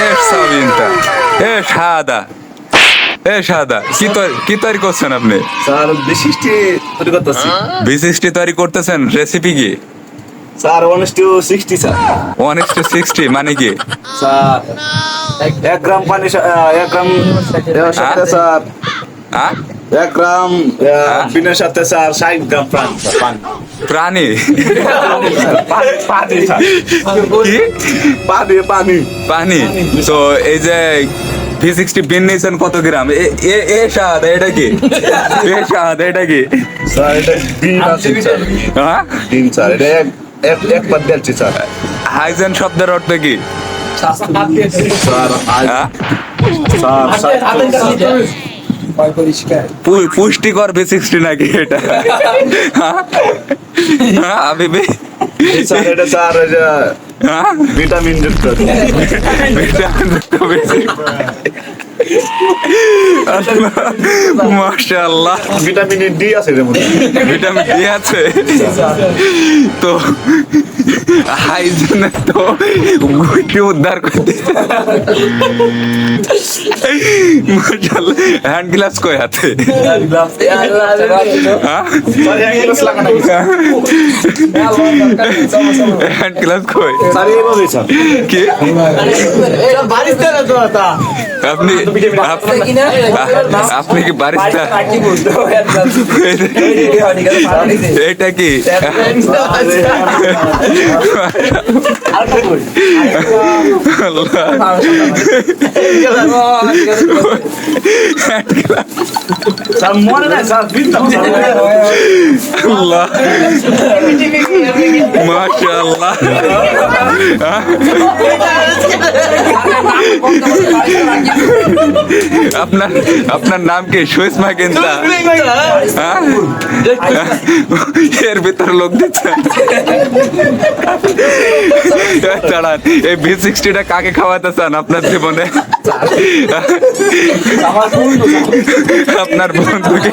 এ সাবিনটা এ সাদা এ সাদা। কি তৈরি কি তৈরি করছেন আপনি? স্যার বিশিষ্টি তৈরি করতেছি। বিশিষ্ট তৈরি করতেছেন রেসিপি কি? Sir one two sixty sir. One two sixty মানে কি? স্যার এক গ্রাম পানি এক গ্রাম স্যার হ্যাঁ এক গ্রাম আহ, বিনের সাথে স্যার ষাট গ্রাম প্রাণ। স্যার, পানি। প্রাণী? পানি, পানি। স্যার। পানি তো এই যে ভি সিক্সটি বিন নিয়েছেন কত গ্রাম? এ- এ শাহাদা এটা কি? এ শাহাদা এটা কি? স্যার এটা আছে স্যার। হ্যাঁ? স্যার এটা এক এক এক পাত দিচ্ছি স্যার। হাইজেন শব্দের অর্থ কি? স্যার আজ হ্যাঁ? স্যার স্যার পু- পুষ্টিকর সিক্সটি নাকি এটা? আমি হ্যাঁ আবিবি এটা স্যার ওই যে হ্যাঁ? ভিটামিন যুক্ত মাশাআল্লাহ। ভিটামিন ডি আছে এর মধ্যে ভিটামিন ডি আছে। তো হাইজেনে তো গুটি উদ্ধার করতে। মাশাআল্লাহ। হ্যান্ড গ্লাভস কই হাতে? হ্যাঁ গ্লাস স্যার হ্যান্ড গ্লাভস কই স্যার এইভাবে স্যার কি? আপনি আপনি কি বারিস্তা এটা কি? স্যার মনে নাই স্যার বিনতাম আল্লাহ মাশাআল্লাহ আপনার আপনার নাম কি? সুইসমা কিনতা হ্যাঁ? এর ভিতরে লোক দিচ্ছে। দাঁড়ান এই ভি সিক্সটিটা কাকে খাওয়াতে চান আপনার জীবনে? আপনার বন্ধুকে।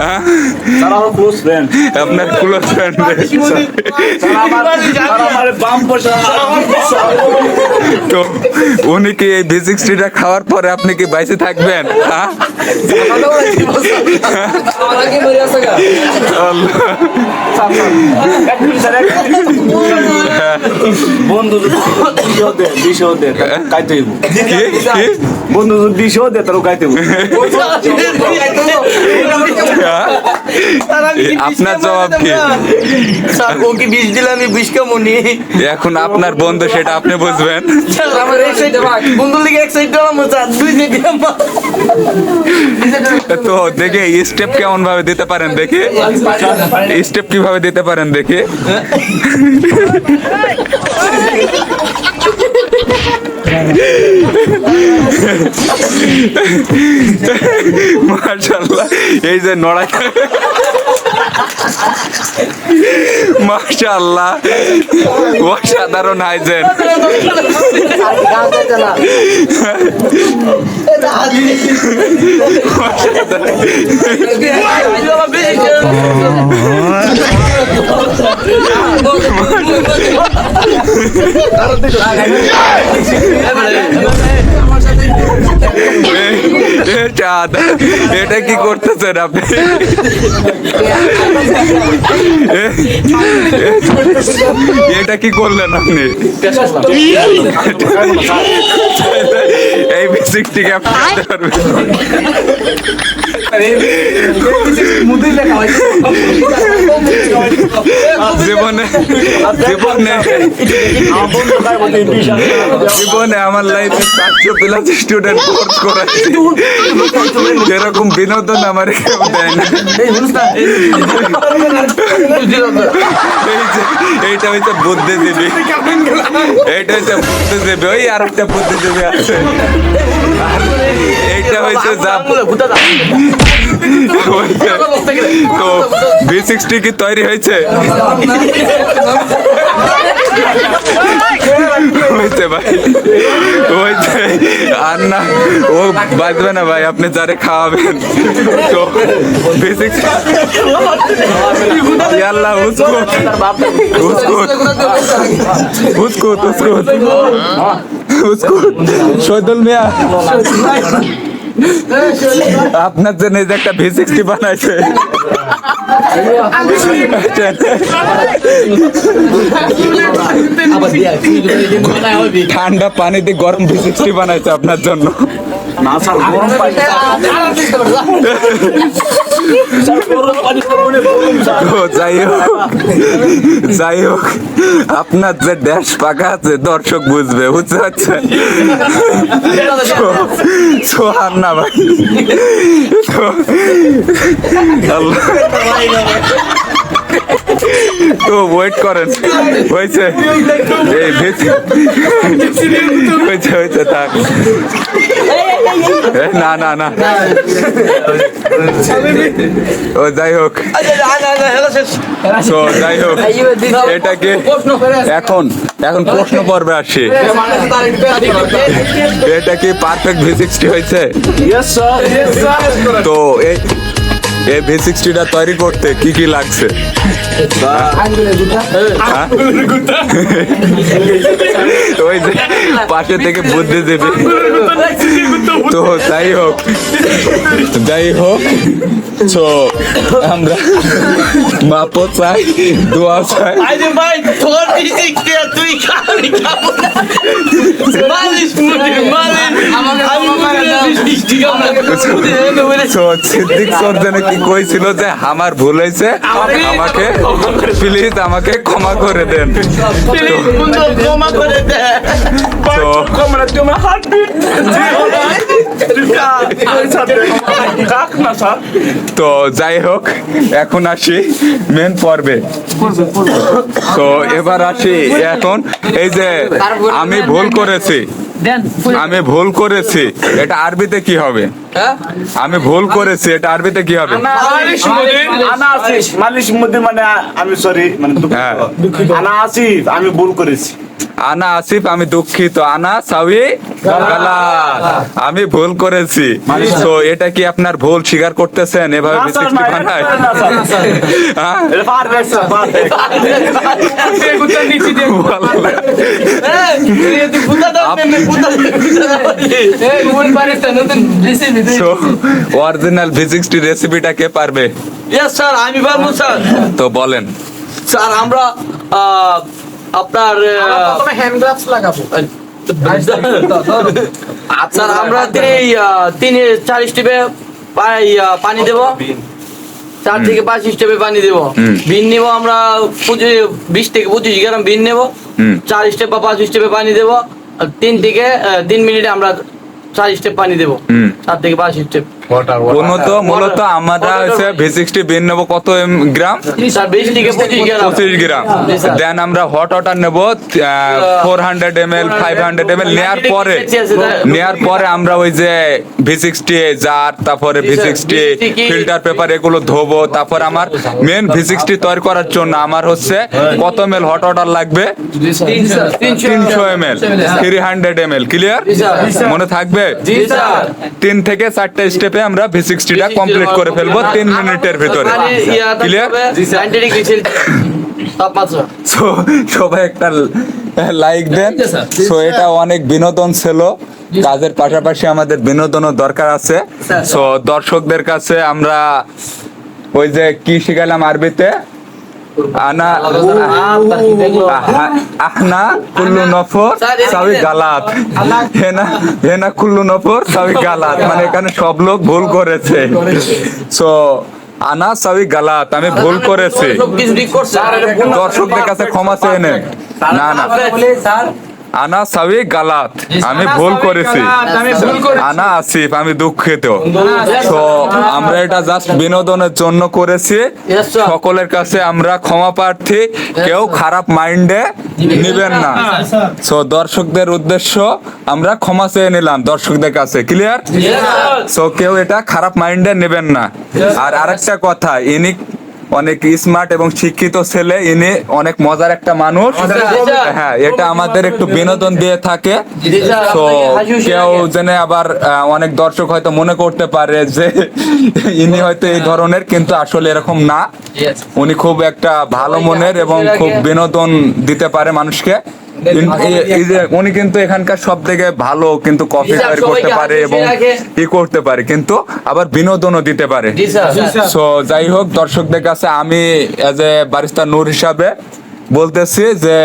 হ্যাঁ? স্যার আমার ক্লোজ ফ্রেন্ড আপনার ক্লোজ ফ্রেন্ড তো উনি কি এই সিক্সটিটা খাওয়ার পরে আপনি কি বাইসে থাকবেন হ্যাঁ? বন্ধু দিশো দে বন্ধু তারও? এ, আপনার জবাব কি? স্যার ওকে বিষ দিলে আমি বিষ কামনি এখন আপনার বন্ধু সেটা আপনি বুঝবেন। আমার এক সাইড বন্ধুর লিগে এক সাইড স্যার দুই সাইড তো দেখে স্টেপ কেমন ভাবে দিতে পারেন দেখে? স্টেপ কীভাবে দিতে পারেন দেখে? মার্শাল্লাহ এই যে নড়াই মাশাল্লাহ অসাধারণ হাইজেন চাঁদ এটা কি করতেছেন আপনি? এটা কি করলেন আপনি? এই বেসিকটিকে আপনি জীবনে জীবনে জীবনে আমার লাইফে চারশো প্লাস স্টুডেন্ট কোর্স করাচ্ছি এরকম বিনোদন আমার কেউ দেয় না। এইটা হচ্ছে বুদ্ধিজীবী। এইটা হচ্ছে বুদ্ধিজীবী ওই আর একটা বুদ্ধিজীবী আছে। আর এইটা হচ্ছে যা তো ভি সিক্সটি কি তৈরি হয়েছে হয়েছে ভাই আর না ও বাঁচবে না ভাই আপনি যারে খাওয়াবেন তো বেসিক আল্লাহ উসকো উসকো উসকো উসকো উসকো শহীদুল মিয়া আপনার জন্য এই যে একটা ভি সিক্সটি বানাইছে। ঠান্ডা পানি দিয়ে গরম ভি সিক্সটি বানাইছে আপনার জন্য। না স্যার গরম পানি। যাই হোক। যাই হোক আপনার যে ড্যাশ পাকা আছে দর্শক বুঝবে বুঝতে পারছেন? তো- তো না ভাই। তো ওয়েট করেন। হয়েছে? এই ভেজ- হয়েছে হয়েছে থাক না না না। ও যাই হোক। যাই হোক এটাকে এখন এখন প্রশ্ন পর্বে আসি। এটা কি পারফেক্ট ভি সিক্সটি হয়েছে তো এই এই ভি সিক্সটিটা তৈরি করতে কি কি লাগছে? হ্যাঁ? ওই যে পাশে থেকে বুদ্ধি দেবে তো যাই হোক। যাই হোক। তো আমরা মাপো চাই দোয়া চাই। ভাই তোর তুই খাব মালিশ মালিশ। সিদ্দিক সর্দানে কি কইছিল যে আমার ভুল হয়েছে আমাকে প্লিজ আমাকে ক্ষমা করে দেন। ক্ষমা করে দে। তো তোমার তো যাই হোক এখন আসি মেন পর্বে। তো এবার আসি এখন। এই যে আমি ভুল করেছি। আমি ভুল করেছি। এটা আরবিতে কি হবে? আমি ভুল করেছি এটা আরবিতে কি হবে? মালিশ মুদির আনা আসিফ। মালিশ মুদির মানে আমি সরি মানে হ্যাঁ। দুঃখিত। আনা আসিফ আমি ভুল করেছি। আনা আসিফ আমি দুঃখিত। আনা সাউই আমি ভুল করেছি। তো এটা কি আপনার ভুল? স্বীকার করতেছেন? এভাবে না, বিসিক্সটি বানায়? না, তো অরিজিনাল ফিজিক্সটি রেসিপিটা কে পারবে? ইয়েস স্যার আমি পারব স্যার তো বলেন। স্যার আমরা আপনার হ্যান্ড গ্লাভস লাগাবো। স্যার আমরা তিন তিন চার স্টেপে পানি দেব। চার থেকে পাঁচ স্টেপে পানি দেব। বিন নেব আমরা বিশ থেকে পঁচিশ গ্রাম বিন নেব। চার স্টেপ বা পাঁচ স্টেপে পানি দেব। তিন থেকে তিন মিনিটে আমরা চার স্টেপ পানি দেবো। চার থেকে পাঁচ স্টেপ মূলত মূলত আমরা হচ্ছে ভি সিক্সটি বিন নেব কত এম- গ্রাম? স্যার বিশ থেকে পঁচিশ গ্রাম। পঁচিশ গ্রাম। জি, স্যার। দেন আমরা হট ওয়াটার নেব ফোর হান্ড্রেড এম এল ফাইভ হান্ড্রেড এম এল নেওয়ার পরে নেওয়ার পরে আমরা ওই যে ভি সিক্সটি জার তারপরে ভি সিক্সটি ফিল্টার পেপার এগুলো ধোবো তারপর আমার মেন ভি সিক্সটি তৈরি করার জন্য আমার হচ্ছে কত এম এল হট ওয়াটার লাগবে? তিনশো তিনশো M L three hundred M L clear মনে থাকবে? তিন থেকে চারটে স্টেপে আমরা ভি সিক্সটিটা কমপ্লিট করে ফেলব তিন মিনিটের ভিতরে। ক্লিয়ার সো সবাই একটা লাইক দেন। সো এটা অনেক বিনোদন ছিল। কাজের পাশাপাশি আমাদের বিনোদনও দরকার আছে। সো দর্শকদের কাছে আমরা ওই যে কি শিখালাম আরবিতে? আনা আহা- আহনা কুল্লু নফর সাবি গালাত। হেনা হেনা কুল্লু নফর সাবি গালাত। মানে এখানে সব লোক ভুল করেছে। সো আনা সাবি গালাত আমি ভুল করছে। দর্শকদের কাছে ক্ষমা চেয়ে নেন। না না। আনা সাবি গালাত। আমি ভুল করেছি। আনা আসিফ আমি দুঃখিত তো আমরা এটা জাস্ট বিনোদনের জন্য করেছি। সকলের কাছে আমরা ক্ষমা প্রার্থী। কেউ খারাপ মাইন্ডে নিবেন না। সো দর্শকদের উদ্দেশ্য আমরা ক্ষমা চেয়ে নিলাম দর্শকদের কাছে। ক্লিয়ার সো কেউ এটা খারাপ মাইন্ডে নেবেন না। আর আরেকটা কথা ইনি অনেক স্মার্ট এবং শিক্ষিত ছেলে ইনি অনেক মজার একটা মানুষ। হ্যাঁ এটা আমাদের একটু বিনোদন দিয়ে থাকে। তো কেউ জেনে আবার অনেক দর্শক হয়তো মনে করতে পারে যে ইনি হয়তো এই ধরনের কিন্তু আসলে এরকম না। উনি খুব একটা ভালো মনের এবং খুব বিনোদন দিতে পারে মানুষকে। উনি কিন্তু এখানকার সব থেকে ভালো কিন্তু কফি তৈরি করতে পারে এবং ই করতে পারে কিন্তু আবার বিনোদনও দিতে পারে। সো যাই হোক দর্শকদের কাছে আমি এজ এ বারিস্তা নূর হিসাবে বলতেছি যে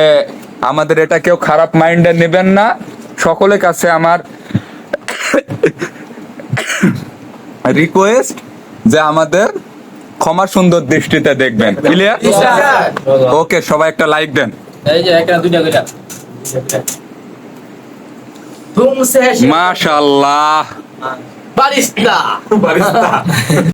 আমাদের এটা কেউ খারাপ মাইন্ডে নেবেন না। সকলের কাছে আমার রিকোয়েস্ট যে আমাদের ক্ষমা সুন্দর দৃষ্টিতে দেখবেন। ক্লিয়ার ওকে সবাই একটা লাইক দেন। এই যে একটা দুইটা। দুইটা তুমসে মাশাল্লাহ বারিস্তা